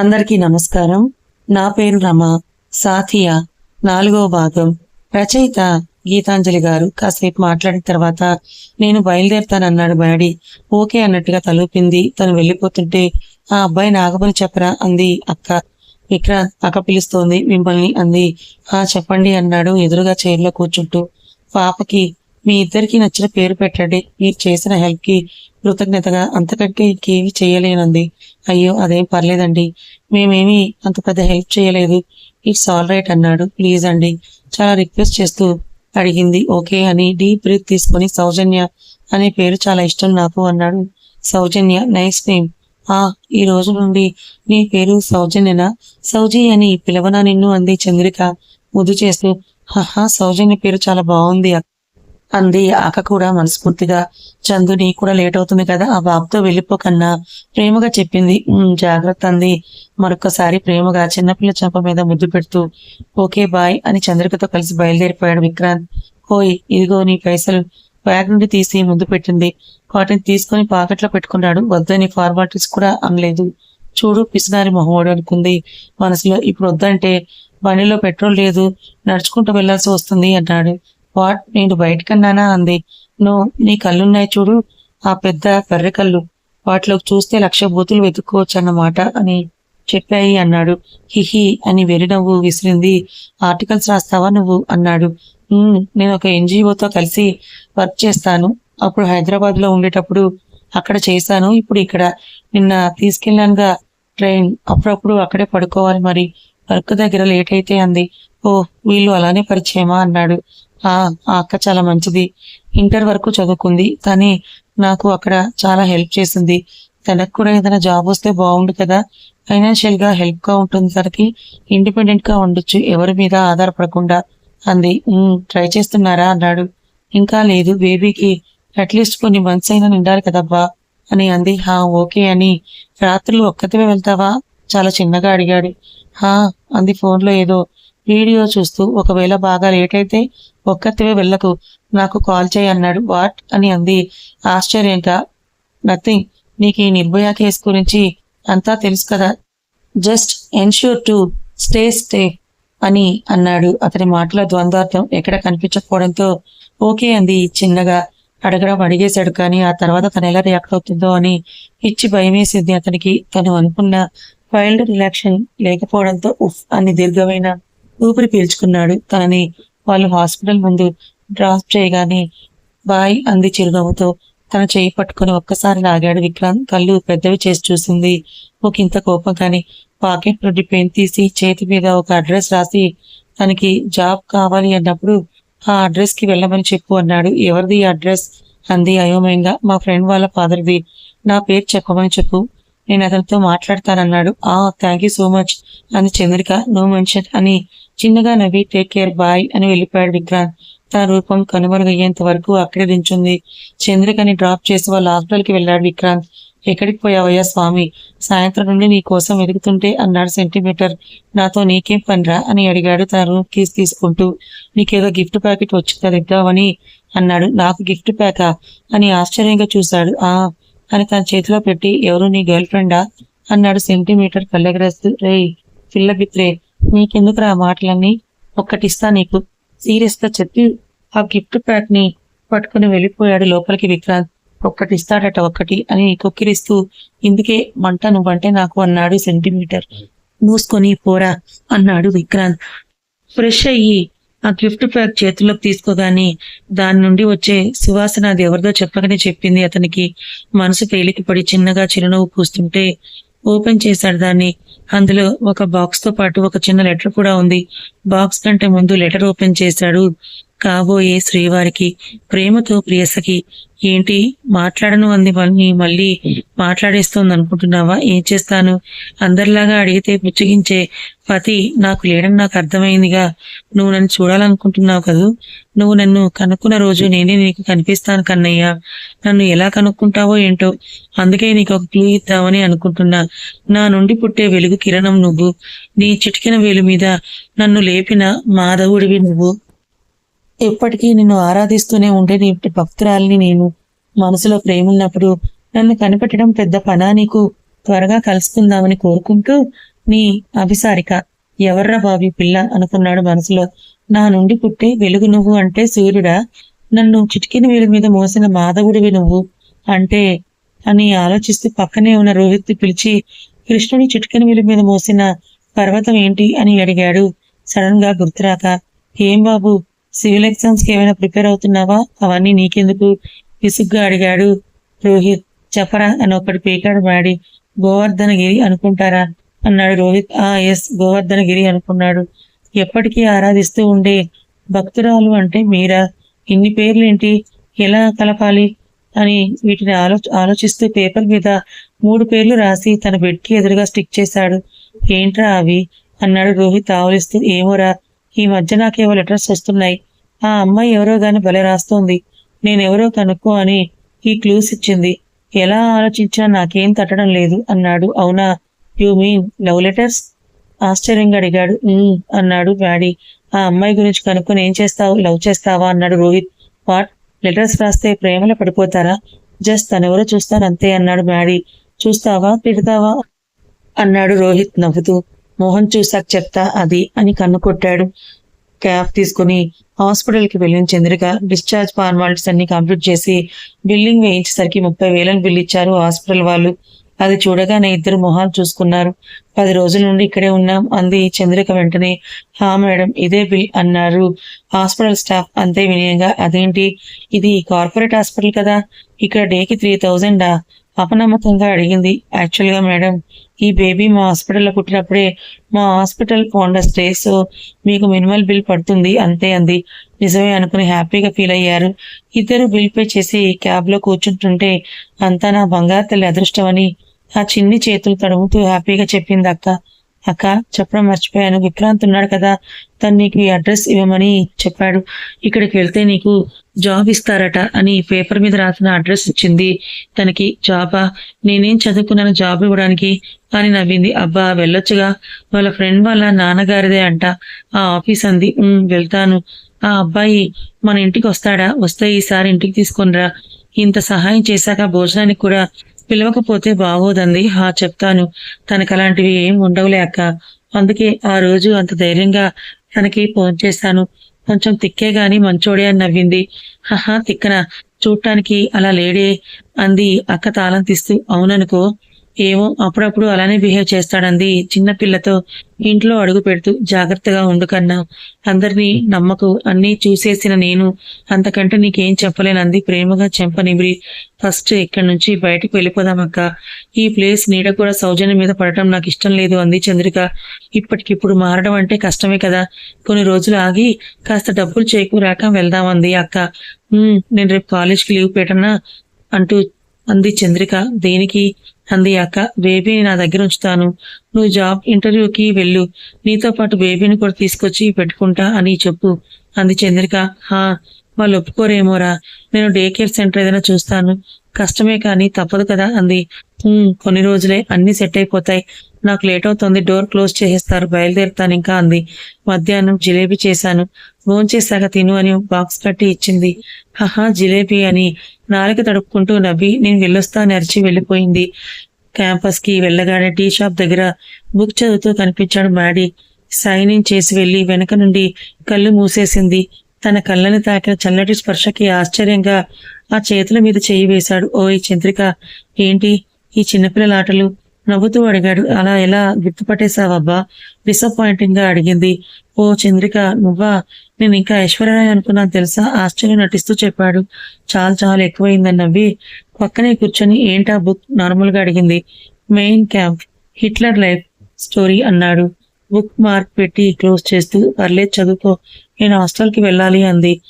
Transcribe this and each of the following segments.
అందరికీ నమస్కారం. నా పేరు రమ. సాథియా నాలుగో భాగం. రచయిత గీతాంజలి గారు. కాసేపు మాట్లాడిన తర్వాత నేను బయలుదేరుతానన్నాడు డాడీ. ఓకే అన్నట్టుగా తలూపింది. తను వెళ్ళిపోతుంటే ఆ అబ్బాయి నాగమని చెప్పరా? అంది అక్క. విక్రాంత్ అక్క పిలుస్తోంది మిమ్మల్ని అంది. ఆ చెప్పండి అన్నాడు ఎదురుగా చైర్లో కూర్చుంటూ. పాపకి మీ ఇద్దరికి నచ్చిన పేరు పెట్టండి. మీరు చేసిన హెల్ప్కి కృతజ్ఞతగా అంతకంటే ఇంకేమీ చేయలేనంది. అయ్యో అదేం పర్లేదండి. మేమేమీ అంత పెద్ద హెల్ప్ చేయలేదు. ఇట్స్ ఆల్ రైట్ అన్నాడు. ప్లీజ్ అండి. చాలా రిక్వెస్ట్ చేస్తూ అడిగింది. ఓకే అని డీప్ బ్రీత్ తీసుకొని సౌజన్య అనే పేరు చాలా ఇష్టం నాకు అన్నాడు. Soujanya nice name. ఆ ఈ రోజు నుండి నీ పేరు సౌజన్యనా? సౌజీ అని పిలవనా నిన్ను అంది చంద్రిక ముద్దు చేస్తూ. హహా సౌజన్య పేరు చాలా బాగుంది అక్క." అంది. ఆక కూడా మనస్ఫూర్తిగా చందు నీ కూడా లేట్ అవుతుంది కదా ఆ బాబుతో వెళ్ళిపోకన్నా ప్రేమగా చెప్పింది. జాగ్రత్త అంది. మరొకసారి ప్రేమగా చిన్నపిల్ల చెంప మీద ముద్దు పెడుతూ ఓకే బాయ్ అని చంద్రికతో కలిసి బయలుదేరిపోయాడు విక్రాంత్. హోయ్ ఇదిగో నీ పైసలు. బ్యాగ్ నుండి తీసి ముందు పెట్టింది. వాటిని తీసుకొని పాకెట్లో పెట్టుకున్నాడు. వద్దని ఫార్మాలిటీస్ కూడా అనలేదు. చూడు పిసినారి మొహోడు అనుకుంది. మనసులో ఇప్పుడు వద్దంటే బండిలో పెట్రోల్ లేదు. నడుచుకుంటూ వెళ్ళాల్సి వస్తుంది అన్నాడు. వాట్? నేను బయటకన్నానా? అంది. నువ్వు నీ కళ్ళున్నాయి చూడు. ఆ పెద్ద కర్రె కళ్ళు. వాటిలోకి చూస్తే లక్ష బూతులు వెతుక్కోవచ్చు అన్నమాట అని చెప్పాయి అన్నాడు. హిహి అని వెరినవ్వు విసిరింది. ఆర్టికల్స్ రాస్తావా నువ్వు? అన్నాడు. నేను ఒక ఎన్జిఓతో కలిసి వర్క్ చేస్తాను. అప్పుడు హైదరాబాద్లో ఉండేటప్పుడు అక్కడ చేశాను. ఇప్పుడు ఇక్కడ. నిన్న తీసుకెళ్ళానుగా ట్రైన్. అప్పుడప్పుడు అక్కడే పడుకోవాలి మరి. వర్క్ దగ్గర లేట్ అయితే అంది. ఓ వీళ్ళు అలానే పరిచయమా? అన్నాడు. ఆ ఆ అక్క చాలా మంచిది. ఇంటర్ వరకు చదువుకుంది. కానీ నాకు అక్కడ చాలా హెల్ప్ చేసింది. తనకు కూడా ఏదైనా జాబ్ వస్తే బాగుండు కదా. ఫైనాన్షియల్గా హెల్ప్గా ఉంటుంది తనకి ఇండిపెండెంట్గా ఉండొచ్చు. ఎవరి మీద ఆధారపడకుండా అంది. ట్రై చేస్తున్నారా? అన్నాడు. ఇంకా లేదు. బేబీకి అట్లీస్ట్ కొన్ని మంత్స్ అయినా నిండాలి కదబ్బా. అని అంది. హా ఓకే అని. రాత్రులు ఒక్కతివే వెళ్తావా? చాలా చిన్నగా అడిగాడు. హా అంది. ఫోన్లో ఏదో వీడియో చూస్తూ ఒకవేళ బాగా లేట్ అయితే ఒక్కతివే వెళ్ళకు నాకు కాల్ చేయి అన్నాడు వాట్ అని అంది. ఆశ్చర్యంగా నథింగ్ నీకు ఈ నిర్భయ కేసు గురించి అంతా తెలుసు కదా. Just ensure to stay stay అని అన్నాడు. అతని మాటల ద్వంద్వార్థం ఎక్కడ కనిపించకపోవడంతో ఓకే అంది. చిన్నగా అడగడం అడిగేశాడు కానీ ఆ తర్వాత తను ఎలా రియాక్ట్ అవుతుందో అని ఇచ్చి భయమేసింది అతనికి. తను అనుకున్న వైల్డ్ రిలాక్షన్ లేకపోవడంతో ఉఫ్ అని దీర్ఘమైన ఊపిరి పీల్చుకున్నాడు. కానీ వాళ్ళు హాస్పిటల్ ముందు డ్రాప్ చేయగానే బాయ్ అంది చిరునవ్వుతో. తన చేయి పట్టుకుని ఒక్కసారి లాగాడు విక్రాంత్ కళ్ళు పెద్దవి చేసి చూసింది. ఒక ఇంత కోపం కానీ పాకెట్ నుండి పెన్ తీసి చేతి మీద ఒక అడ్రస్ రాసి తనకి జాబ్ కావాలి అన్నప్పుడు ఆ అడ్రస్కి వెళ్ళమని చెప్పు అన్నాడు. ఎవరిది అడ్రస్? అంది అయోమయంగా. మా ఫ్రెండ్ వాళ్ళ ఫాదర్ది. నా పేరు చెప్పమని చెప్పు. నేను అతనితో మాట్లాడతానన్నాడు. ఆ థ్యాంక్ యూ సో మచ్ అంది చంద్రిక. నో మెన్షన్ అని చిన్నగా నవ్వి టేక్ కేర్ బాయ్ అని వెళ్ళిపోయాడు విక్రాంత్. తన రూపం కనుమరుగయ్యేంత వరకు అక్కడే దించుంది చంద్రికని డ్రాప్ చేసి వాళ్ళ హాస్పిటల్కి వెళ్ళాడు విక్రాంత్. ఎక్కడికి పోయావయ్యా స్వామి? సాయంత్రం నుండి నీ కోసం వెతుకుతుంటే అన్నాడు సెంటీమీటర్. నాతో నీకేం పనిరా? అని అడిగాడు తన రూమ్ కీస్ తీసుకుంటూ. నీకేదో గిఫ్ట్ ప్యాకెట్ వచ్చింది ఇద్దామని అన్నాడు. నాకు గిఫ్ట్ ప్యాకా? అని ఆశ్చర్యంగా చూశాడు. ఆ అని తన చేతిలో పెట్టి ఎవరు నీ గర్ల్ ఫ్రెండా? అన్నాడు సెంటీమీటర్ కళ్ళెగరేస్తూ. రేయ్ పిల్ల బిత్రే నీకెందుకురా రా మాటలన్నీ? ఒక్కటిస్తా నీకు. సీరియస్గా చెప్పి ఆ గిఫ్ట్ ప్యాక్ని పట్టుకుని వెళ్ళిపోయాడు లోపలికి విక్రాంత్. ఒక్కటిస్తాడట ఒక్కటి అని కొక్కిరిస్తూ ఇందుకే మంట నువ్వంటే నాకు అన్నాడు సెంటీమీటర్. మూసుకొని పోరా అన్నాడు విక్రాంత్. ఫ్రెష్ అయ్యి ఆ గిఫ్ట్ ప్యాక్ చేతుల్లోకి తీసుకోగానే దాని నుండి వచ్చే సువాసన అది ఎవరిదో చెప్పకనే చెప్పింది అతనికి. మనసు తేలికపడి చిన్నగా చిరునవ్వు పూస్తుంటే ఓపెన్ చేశాడు దాన్ని. అందులో ఒక బాక్స్తో పాటు ఒక చిన్న లెటర్ కూడా ఉంది. బాక్స్ కంటే ముందు లెటర్ ఓపెన్ చేశాడు కాబోయే శ్రీవారికి ప్రేమతో ప్రియసకి ఏంటి మాట్లాడను అంది మళ్ళీ మళ్ళీ మాట్లాడేస్తోంది అనుకుంటున్నావా? ఏం చేస్తాను? అందరిలాగా అడిగితే పుచ్చగించే పతి నాకు లేడని నాకు అర్థమైందిగా. నువ్వు నన్ను చూడాలనుకుంటున్నావు కదూ? నువ్వు నన్ను కనుక్కున్న రోజు నేనే నీకు కనిపిస్తాను కన్నయ్య. నన్ను ఎలా కనుక్కుంటావో ఏంటో? అందుకే నీకు ఒక క్లూ ఇద్దామని అనుకుంటున్నా. నా నుండి పుట్టే వెలుగు కిరణం నువ్వు. నీ చిటికిన వేలు మీద నన్ను లేపిన మాధవుడివి నువ్వు. ఎప్పటికీ నిన్ను ఆరాధిస్తూనే ఉండే నీ భక్తురాలిని నేను మనసులో ప్రేమ ఉన్నప్పుడు నన్ను కనిపెట్టడం పెద్ద పనా నీకు త్వరగా కలుసుకుందామని కోరుకుంటూ నీ అభిసారిక ఎవర్రా బాబి పిల్ల అనుకున్నాడు మనసులో. నా నుండి పుట్టే వెలుగు నువ్వు అంటే సూర్యుడా? నన్ను చిటికిన వేలు మీద మోసిన మాధవుడివి నువ్వు అంటే అని ఆలోచిస్తూ పక్కనే ఉన్న రోహిత్ పిలిచి కృష్ణుని చిటికిన వేలు మీద మోసిన పర్వతం ఏంటి? అని అడిగాడు. సడన్గా గుర్తురాక ఏం బాబు? సివిల్ ఎగ్జామ్స్కి ఏమైనా ప్రిపేర్ అవుతున్నావా? అవన్నీ నీకెందుకు? విసుగ్గా అడిగాడు రోహిత్. చెప్పరా? అని ఒకటి పీకాడు మాడి. గోవర్ధనగిరి అనుకుంటారా? అన్నాడు రోహిత్. ఆ ఎస్ గోవర్ధనగిరి అనుకున్నాడు. ఎప్పటికీ ఆరాధిస్తూ ఉండే భక్తురాలు అంటే మీరా? ఇన్ని పేర్లేంటి? ఎలా కలపాలి? అని వీటిని ఆలో ఆలోచిస్తూ పేపర్ మీద మూడు పేర్లు రాసి తన బెడ్కి ఎదురుగా స్టిక్ చేశాడు. ఏంట్రా అవి? అన్నాడు రోహిత్ ఆవలిస్తూ. ఏమోరా? ఈ మధ్య నాకేవో లెటర్స్ వస్తున్నాయి? ఆ అమ్మాయి ఎవరో గాని భలే రాస్తోంది. నేనెవరో కనుక్కో అని ఈ క్లూస్ ఇచ్చింది. ఎలా ఆలోచించినా నాకేం తట్టడం లేదు అన్నాడు. అవునా? You mean love letters? ఆశ్చర్యంగా అడిగాడు. అన్నాడు డాడీ. ఆ అమ్మాయి గురించి కనుక్కొని ఏం చేస్తావు? లవ్ చేస్తావా? అన్నాడు రోహిత్. వాట్? లెటర్స్ రాస్తే ప్రేమలో పడిపోతారా? జస్ట్ తనెవరో చూస్తాను అంతే అన్నాడు డాడీ. చూస్తావా? తిడతావా? అన్నాడు రోహిత్ నవ్వుతూ. మోహన్ చూసాక చెప్తా అది అని కన్ను కొట్టాడు. క్యాబ్ తీసుకుని హాస్పిటల్కి వెళ్ళిన చంద్రిక డిశ్చార్జ్ ఫార్మాలిటీస్ అన్ని కంప్లీట్ చేసి బిల్లింగ్ వేయించేసరికి ముప్పై వేలను బిల్ ఇచ్చారు హాస్పిటల్ వాళ్ళు. అది చూడగానే ఇద్దరు మొహాలు చూసుకున్నారు. పది రోజుల నుండి ఇక్కడే ఉన్నాం అంది చంద్రిక వెంటనే. హా మేడం ఇదే బిల్ అన్నారు. హాస్పిటల్ స్టాఫ్ అంతే వినయంగా అదేంటి? ఇది కార్పొరేట్ హాస్పిటల్ కదా? ఇక్కడ డేకి త్రీ థౌజండా? అపనమ్మకంగా అడిగింది. యాక్చువల్గా మేడం ఈ బేబీ మా హాస్పిటల్లో పుట్టినప్పుడే మా హాస్పిటల్ ఫౌండర్ స్టేస్ మీకు మినిమల్ బిల్ పడుతుంది. అంతే అంది. నిజమే అనుకుని హ్యాపీగా ఫీల్ అయ్యారు. ఇద్దరు బిల్ పే చేసి క్యాబ్లో కూర్చుంటుంటే అంతా నా బంగారు తల్లి అదృష్టమని ఆ చిన్ని చేతులు తడుముతూ హ్యాపీగా చెప్పింది అక్క. అక్క చెప్పడం మర్చిపోయాను. విక్రాంత్ ఉన్నాడు కదా తను నీకు ఈ అడ్రస్ ఇవ్వమని చెప్పాడు. ఇక్కడికి వెళ్తే నీకు జాబ్ ఇస్తారట అని పేపర్ మీద రాసిన అడ్రస్ ఇచ్చింది. తనకి జాబా నేనేం చదువుకున్నాను జాబ్ ఇవ్వడానికి. అని నవ్వింది. అబ్బా వెళ్ళొచ్చుగా. వాళ్ళ ఫ్రెండ్ వాళ్ళ నాన్నగారిదే అంట. ఆ ఆఫీస్ అంది. వెళ్తాను. ఆ అబ్బాయి మన ఇంటికి వస్తాడా? వస్తే ఈసారి ఇంటికి తీసుకొనిరా. ఇంత సహాయం చేశాక భోజనానికి కూడా పిలవకపోతే బాగోదంది. హా చెప్తాను. తనకు అలాంటివి ఏం ఉండవులే అక్క. అందుకే ఆ రోజు అంత ధైర్యంగా తనకి ఫోన్ చేశాను. కొంచెం తిక్కే గాని మంచోడే అని నవ్వింది. హహా తిక్కన? చూడటానికి అలా లేడే అంది. అక్క తాళం తీస్తూ అవుననుకో. ఏమో అప్పుడప్పుడు అలానే బిహేవ్ చేస్తాడంది చిన్న పిల్లతో ఇంట్లో అడుగు పెడుతూ జాగ్రత్తగా ఉండు కన్నా. అందరినీ నమ్మకు అన్నీ చూసేసిన నేను అంతకంటే నీకేం చెప్పలేనంది ప్రేమగా చెంపనిమిరి ఫస్ట్ ఇక్కడి నుంచి బయటకు వెళ్ళిపోదామక్క ఈ ప్లేస్ నీడ కూడా సౌజన్యం మీద పడటం నాకు ఇష్టం లేదు అంది చంద్రిక. ఇప్పటికిప్పుడు మారడం అంటే కష్టమే కదా. కొన్ని రోజులు ఆగి కాస్త డబ్బులు చేకూరాక వెళ్దామంది అక్క. నేను రేపు కాలేజ్కి లీవ్ పెట్టనా? అంటూ అంది చంద్రిక. దేనికి? అంది అక్క. బేబీని నా దగ్గర ఉంచుతాను. నువ్వు జాబ్ ఇంటర్వ్యూకి వెళ్ళు. నీతో పాటు బేబీని కూడా తీసుకొచ్చి పెట్టుకుంటా అని చెప్పు అంది చంద్రిక. హా వాళ్ళు ఒప్పుకోరేమోరా? నేను డే కేర్ సెంటర్ ఏదైనా చూస్తాను. కష్టమే కానీ తప్పదు కదా అంది. కొన్ని రోజులే అన్ని సెట్ అయిపోతాయి. నాకు లేట్ అవుతుంది డోర్ క్లోజ్ చేసేస్తారు బయలుదేరుతాను ఇంకా అంది. మధ్యాహ్నం జిలేబీ చేశాను. భోంచేశాక తిను అని బాక్స్ కట్టి ఇచ్చింది. హహా జిలేబీ అని నాలుక తడుపుకుంటూ నవ్వి నేను వెళ్ళొస్తా అని అరిచి వెళ్ళిపోయింది. క్యాంపస్కి వెళ్ళగానే టీ షాప్ దగ్గర బుక్ చదువుతూ కనిపించాడు మ్యాడీ. సైన్ ఇన్ చేసి వెళ్ళి వెనక నుండి కళ్ళు మూసేసింది. తన కళ్ళని తాకిన చల్లటి స్పర్శకి ఆశ్చర్యంగా ఆ చేతుల మీద చేయి వేశాడు. ఓయ్ చంద్రిక ఏంటి? ఈ చిన్నపిల్లల ఆటలు నవ్వుతూ అడిగాడు. అలా ఎలా గుర్తుపట్టేశావబ్బా డిసప్పాయింటింగ్గా అడిగింది. ఓ చంద్రిక నువ్వా? నేను ఇంకా ఐశ్వర్యరాయ్ అనుకున్నాను తెలుసా? ఆశ్చర్యం నటిస్తూ చెప్పాడు. చాలా చాలా ఎక్కువైందని నవ్వి పక్కనే కూర్చొని ఏంటా బుక్? నార్మల్గా అడిగింది. Mein Kampf Hitler life story అన్నాడు. బుక్ మార్క్ పెట్టి క్లోజ్ చేస్తూ పర్లేదు చదువుకో. నేను హాస్టల్కి వెళ్ళాలి అంది.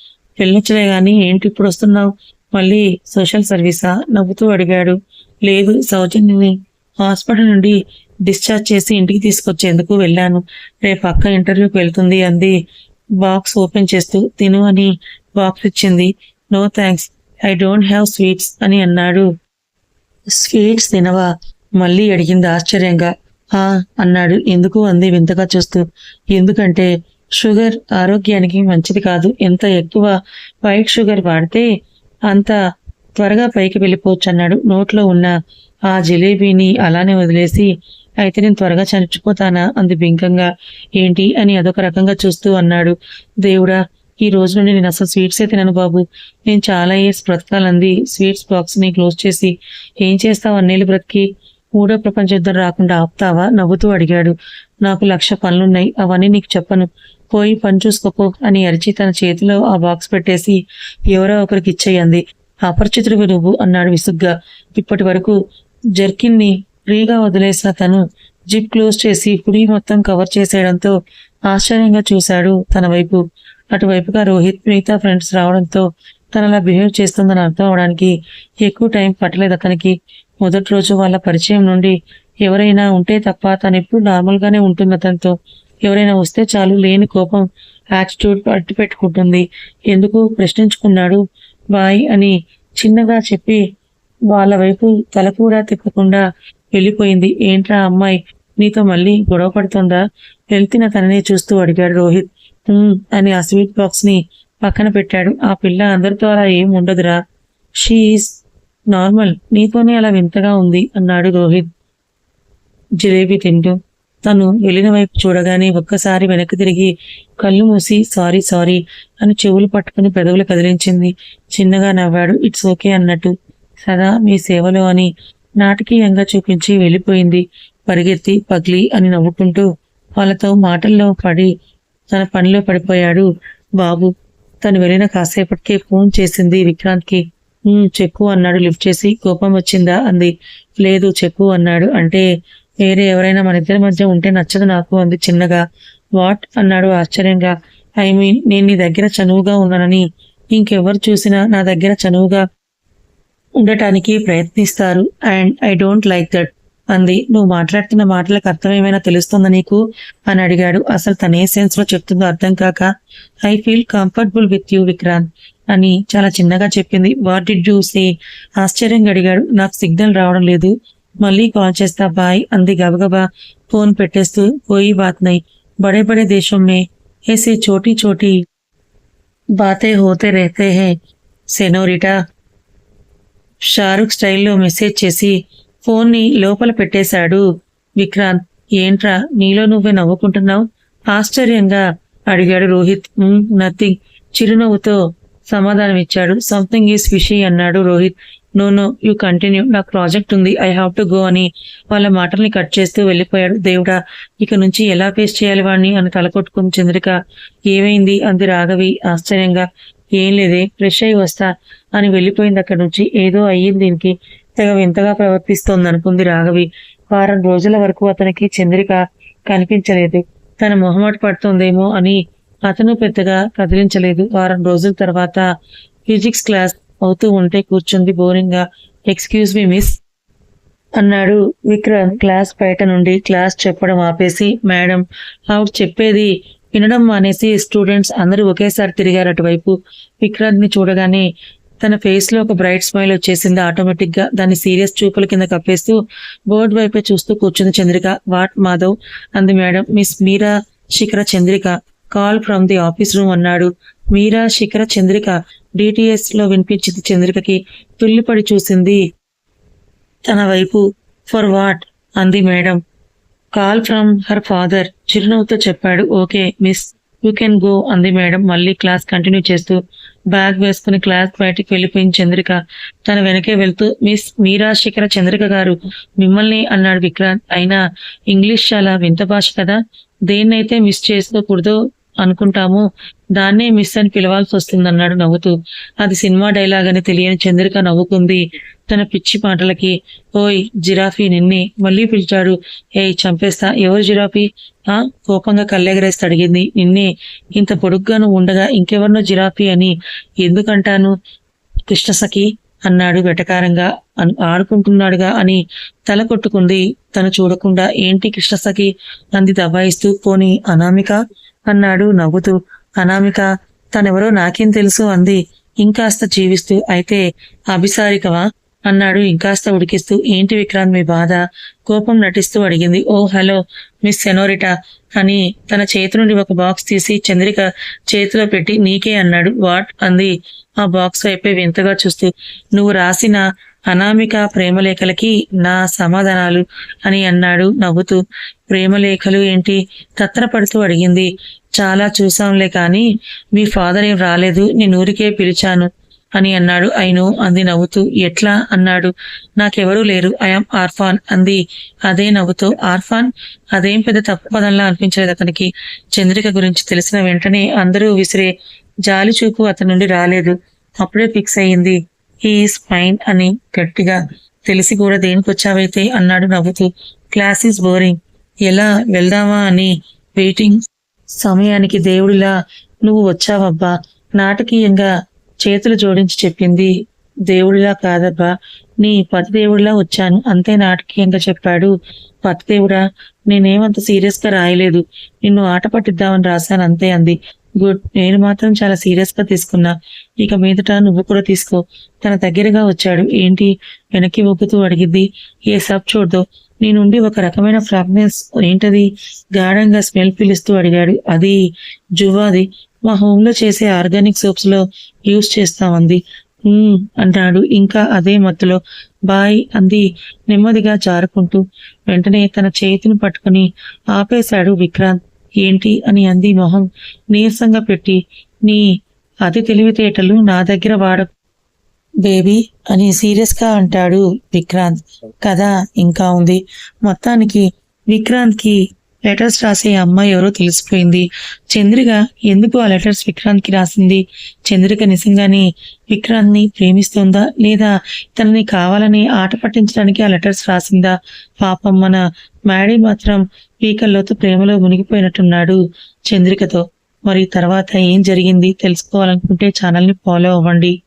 వెళ్ళొచ్చలే కానీ ఏంటి ఇప్పుడు వస్తున్నావు? మళ్ళీ సోషల్ సర్వీసా? నవ్వుతూ అడిగాడు. లేదు సౌజన్యని హాస్పిటల్ నుండి డిశ్చార్జ్ చేసి ఇంటికి తీసుకొచ్చేందుకు వెళ్ళాను. రేపు అక్క ఇంటర్వ్యూకి వెళ్తుంది అంది. బాక్స్ ఓపెన్ చేస్తూ తిను అని బాక్స్ ఇచ్చింది. No thanks I don't have sweets అని అన్నాడు. స్వీట్స్ తినవా? మళ్ళీ అడిగింది ఆశ్చర్యంగా. హా అన్నాడు. ఎందుకు? అంది వింతగా చూస్తూ. ఎందుకంటే షుగర్ ఆరోగ్యానికి మంచిది కాదు. ఎంత ఎక్కువ వైట్ షుగర్ వాడితే అంత త్వరగా పైకి వెళ్ళిపోవచ్చు అన్నాడు నోట్లో ఉన్న ఆ జిలేబీని అలానే వదిలేసి అయితే నేను త్వరగా చనిపోతానా? అంది బింకంగా ఏంటి? అని అదొక రకంగా చూస్తూ అన్నాడు. దేవుడా ఈ రోజు నుండి నేను అసలు స్వీట్సే తినను బాబు. నేను చాలా ఇయర్స్ బ్రతకాలంది. స్వీట్స్ బాక్స్ని క్లోజ్ చేసి ఏం చేస్తావు అన్నేళ్ళు బ్రతికి? మూడో ప్రపంచ యుద్ధం రాకుండా ఆపుతావా? నవ్వుతూ అడిగాడు. నాకు లక్ష పనులున్నాయి. అవన్నీ నీకు చెప్పను. పోయి పని చూసుకోపో అని అరిచి తన చేతిలో ఆ బాక్స్ పెట్టేసి ఎవరో ఒకరికి ఇచ్చేయంది అపరిచితుడివి నువ్వు అన్నాడు విసుగ్గా. ఇప్పటి వరకు జర్కిన్ని ఫ్రీగా వదిలేసిన తను. జిప్ క్లోజ్ చేసి పుడి మొత్తం కవర్ చేసేయడంతో ఆశ్చర్యంగా చూశాడు తన వైపు. అటువైపుగా రోహిత్ మిగతా ఫ్రెండ్స్ రావడంతో తను అలా బిహేవ్ చేస్తుందని అర్థం అవడానికి ఎక్కువ టైం పట్టలేదు అతనికి. మొదటి రోజు వాళ్ళ పరిచయం నుండి ఎవరైనా ఉంటే తప్ప తను ఎప్పుడు నార్మల్గానే ఉంటుంది అతనితో. ఎవరైనా వస్తే చాలు లేని కోపం యాటిట్యూడ్ అడ్డు పెట్టుకుంటుంది ఎందుకు? ప్రశ్నించుకున్నాడు బాయ్ అని చిన్నగా చెప్పి వాళ్ళ వైపు తల కూడా తిప్పకుండా వెళ్ళిపోయింది. ఏంట్రా అమ్మాయి? నీతో మళ్ళీ గొడవ పడుతుందా? వెళ్తున్న తననే చూస్తూ అడిగాడు రోహిత్. అని ఆ స్వీట్ బాక్స్ని పక్కన పెట్టాడు. ఆ పిల్ల అందరితో అలా ఏం ఉండదురా. She is normal. నీతోనే అలా వింతగా ఉంది అన్నాడు రోహిత్. జిలేబీ తింటూ తను వెళ్ళిన వైపు చూడగానే ఒక్కసారి వెనక్కి తిరిగి కళ్ళు మూసి సారీ సారీ అని చెవులు పట్టుకుని పెదవులు కదిలించింది. చిన్నగా నవ్వాడు ఇట్స్ ఓకే అన్నట్టు. సదా మీ సేవలో అని నాటకీయంగా చూపించి వెళ్ళిపోయింది. పరిగెత్తి పగిలి అని నవ్వుకుంటూ వాళ్ళతో మాటల్లో పడి తన పనిలో పడిపోయాడు బాబు. తను వెళ్ళిన కాసేపటికే ఫోన్ చేసింది విక్రాంత్కి. చెక్కు అన్నాడు లిఫ్ట్ చేసి. కోపం వచ్చిందా? అంది. లేదు చెక్కు అన్నాడు. అంటే వేరే ఎవరైనా మన ఇద్దరి మధ్య ఉంటే నచ్చదు నాకు అంది చిన్నగా. వాట్? అన్నాడు ఆశ్చర్యంగా. ఐ మీన్ నేను నీ దగ్గర చనువుగా ఉన్నానని. ఇంకెవరు చూసినా నా దగ్గర చనువుగా ఉండటానికి ప్రయత్నిస్తారు. And I don't like that అంది. నువ్వు మాట్లాడుతున్న మాటలకు అర్థం ఏమైనా తెలుస్తుందా నీకు? అని అడిగాడు. అసలు తన ఏ సెన్స్లో చెప్తుందో అర్థం కాక. I feel comfortable with you Vikrant అని చాలా చిన్నగా చెప్పింది. What did you say? ఆశ్చర్యంగా అడిగాడు. నాకు సిగ్నల్ రావడం లేదు. మళ్ళీ కాల్ చేస్తా బాయ్ అంది గబగబా ఫోన్ పెట్టేస్తూ పోయి బాత్ నై బడే బడే దేశం మే ऐसे छोटी छोटी బాతే హోతే रहते हैं సెనోరిటా షారుఖ్ స్టైల్లో మెసేజ్ చేసి ఫోన్ని లోపల పెట్టేశాడు విక్రాంత్ ఏంట్రా నీలో నువ్వే నవ్వుకుంటున్నావు ఆశ్చర్యంగా అడిగాడు రోహిత్ నథింగ్ చిరునవ్వుతో సమాధానం ఇచ్చాడు సంథింగ్ ఈస్ ఫిషీ అన్నాడు Rohit No no you continue నాకు ప్రాజెక్ట్ ఉంది. ఐ హావ్ టు గో అని వాళ్ళ మాటల్ని కట్ చేస్తూ వెళ్ళిపోయాడు దేవుడా. ఇక నుంచి ఎలా ఫేస్ చేయాలి వాడిని అని తలకొట్టుకుని చంద్రిక ఏమైంది? అంది రాఘవి ఆశ్చర్యంగా. ఏం లేదే ఫ్రెష్ అయి వస్తా అని వెళ్ళిపోయింది అక్కడి నుంచి. ఏదో అయ్యింది దీనికి. తెగ వింతగా ప్రవర్తిస్తోంది అనుకుంది రాఘవి. వారం రోజుల వరకు అతనికి చంద్రిక కనిపించలేదు. తన మొహమాట పడుతోందేమో అని అతను పెద్దగా కదిలించలేదు. వారం రోజుల తర్వాత ఫిజిక్స్ క్లాస్ అవుతూ ఉంటే కూర్చుంది బోరింగ్గా ఎక్స్క్యూజ్ మీ మిస్ అన్నాడు విక్రమ్ క్లాస్ బయట నుండి. క్లాస్ చెప్పడం ఆపేసి మేడం ఆవిడ చెప్పేది వినడం మానేసి స్టూడెంట్స్ అందరూ ఒకేసారి తిరిగారు అటువైపు. విక్రాంత్ని చూడగానే తన ఫేస్లో ఒక బ్రైట్ స్మైల్ వచ్చేసింది ఆటోమేటిక్గా దాన్ని సీరియస్ చూపుల కింద కప్పేస్తూ బోర్డు వైపే చూస్తూ కూర్చుంది చంద్రిక. వాట్ మాధవ్? అంది madam. Miss Meera Shikhara Chandrika. Call from the office room అన్నాడు. మీరా శిఖర చంద్రిక. డిటిఎస్లో వినిపించింది చంద్రికకి తుల్లిపడి చూసింది. తన వైపు ఫర్ వాట్ అంది madam. Call from her father చిరునవ్వుతో చెప్పాడు. Okay miss you can go అంది మేడం. మళ్ళీ క్లాస్ కంటిన్యూ చేస్తూ బ్యాగ్ వేసుకుని క్లాస్ బయటికి వెళ్ళిపోయింది చంద్రిక. తన వెనకే వెళ్తూ మిస్ మీరా శిఖర చంద్రిక గారు మిమ్మల్ని అన్నాడు విక్రాంత్. అయినా ఇంగ్లీష్ చాలా వింత భాష కదా. దేన్నైతే మిస్ చేసుకోకూడదో అనుకుంటామో. దాన్నే మిస్ అని పిలవాల్సి వస్తుంది అన్నాడు నవ్వుతూ. అది సినిమా డైలాగ్ అని తెలియని చంద్రిక నవ్వుకుంది. తన పిచ్చి మాటలకి ఓయ్ జిరాఫీ నిన్నే మళ్ళీ పిలిచాడు. ఏయ్ చంపేస్తా ఎవరు జిరాఫీ? ఆ కోపంగా కళ్ళెగరేసి అడిగింది. నిన్నే ఇంత పొడుగ్గాను ఉండగా ఇంకెవరినో జిరాఫీ అని ఎందుకంటాను? కృష్ణసఖి అన్నాడు వెటకారంగా. ఆడుకుంటున్నాడుగా అని తల కొట్టుకుంది. తను చూడకుండా ఏంటి కృష్ణసఖి అంది దబాయిస్తూ. పోని అనామిక? అన్నాడు నవ్వుతూ. అనామిక తనెవరో నాకేం తెలుసు అంది. ఇంకాస్త జీవిస్తూ అయితే అభిసారికవా? అన్నాడు ఇంకాస్త ఉడికిస్తూ. ఏంటి విక్రాంత్ మీ బాధ? కోపం నటిస్తూ అడిగింది. ఓ హలో మిస్ సెనోరిటా అని తన చేతి నుండి ఒక బాక్స్ తీసి చంద్రిక చేతిలో పెట్టి నీకే అన్నాడు. వాట్? అంది. ఆ బాక్స్ వైపే వింతగా చూస్తూ. నువ్వు రాసిన అనామిక ప్రేమలేఖలకి నా సమాధానాలు అని అన్నాడు నవ్వుతూ. ప్రేమలేఖలు ఏంటి? తత్తరపడుతూ అడిగింది. చాలా చూసాంలే కానీ మీ ఫాదర్ ఏం రాలేదు నేను ఊరికే పిలిచాను అని అన్నాడు అయిను అంది నవ్వుతూ. ఎట్లా? అన్నాడు. నాకెవరూ లేరు. ఐఎమ్ ఆర్ఫాన్ అంది. అదే నవ్వుతూ. ఆర్ఫాన్? అదేం పెద్ద తప్పు పదంలా అనిపించలేదు అతనికి. చంద్రిక గురించి తెలిసిన వెంటనే అందరూ విసిరే జాలి చూపు అతని నుండి రాలేదు. అప్పుడే ఫిక్స్ అయ్యింది. హీఈస్ ఫైన్ అని గట్టిగా తెలిసి కూడా దేనికి వచ్చావైతే అన్నాడు నవ్వుతూ. క్లాస్ ఈస్ బోరింగ్ ఎలా వెళ్దామా అని వెయిటింగ్ సమయానికి దేవుడిలా నువ్వు వచ్చావబ్బా. నాటకీయంగా చేతులు జోడించి చెప్పింది దేవుడిలా కాదబ్బా. నీ పతిదేవుడిలా వచ్చాను. అంతే నాటకీయంగా చెప్పాడు పతిదేవుడా నేనేమంత సీరియస్గా రాయలేదు. నిన్ను ఆట పట్టిద్దామని రాశాను అంతే అంది. గుడ్ నేను మాత్రం చాలా సీరియస్గా తీసుకున్నా. ఇక మీదట నువ్వు కూడా తీసుకో. తన దగ్గరగా వచ్చాడు. ఏంటి? వెనక్కి ఊపుతూ అడిగింది. ఏ సబ్ చూడదు. నేనుండి ఒక రకమైన ఫ్రాగ్నెన్స్ ఏంటది? గాఢంగా స్మెల్ పిలుస్తూ అడిగాడు. అది జువాది మా హోమ్లో చేసే ఆర్గానిక్ సోప్స్లో యూస్ చేస్తామంది. అంటాడు. ఇంకా అదే మత్తులో. బాయ్ అంది. నెమ్మదిగా జారుకుంటూ. వెంటనే తన చేతిని పట్టుకుని ఆపేశాడు విక్రాంత్. ఏంటి అని అంది మొహం నీరసంగా పెట్టి నీ అతి తెలివితేటలు నా దగ్గర వాడ బేబీ అని సీరియస్గా అంటాడు విక్రాంత్. కథ ఇంకా ఉంది. మొత్తానికి విక్రాంత్కి లెటర్స్ రాసే అమ్మాయి ఎవరో తెలిసిపోయింది. చంద్రిక ఎందుకు ఆ లెటర్స్ విక్రాంత్కి రాసింది? చంద్రిక నిజంగానే విక్రాంత్ని ప్రేమిస్తుందా? లేదా తనని కావాలని ఆట పట్టించడానికి ఆ లెటర్స్ రాసిందా? పాపం మన మ్యాడీ మాత్రం పీకల్లోతు ప్రేమలో మునిగిపోయినట్టున్నాడు చంద్రికతో. మరి తర్వాత ఏం జరిగింది తెలుసుకోవాలనుకుంటే ఛానల్ని ఫాలో అవ్వండి.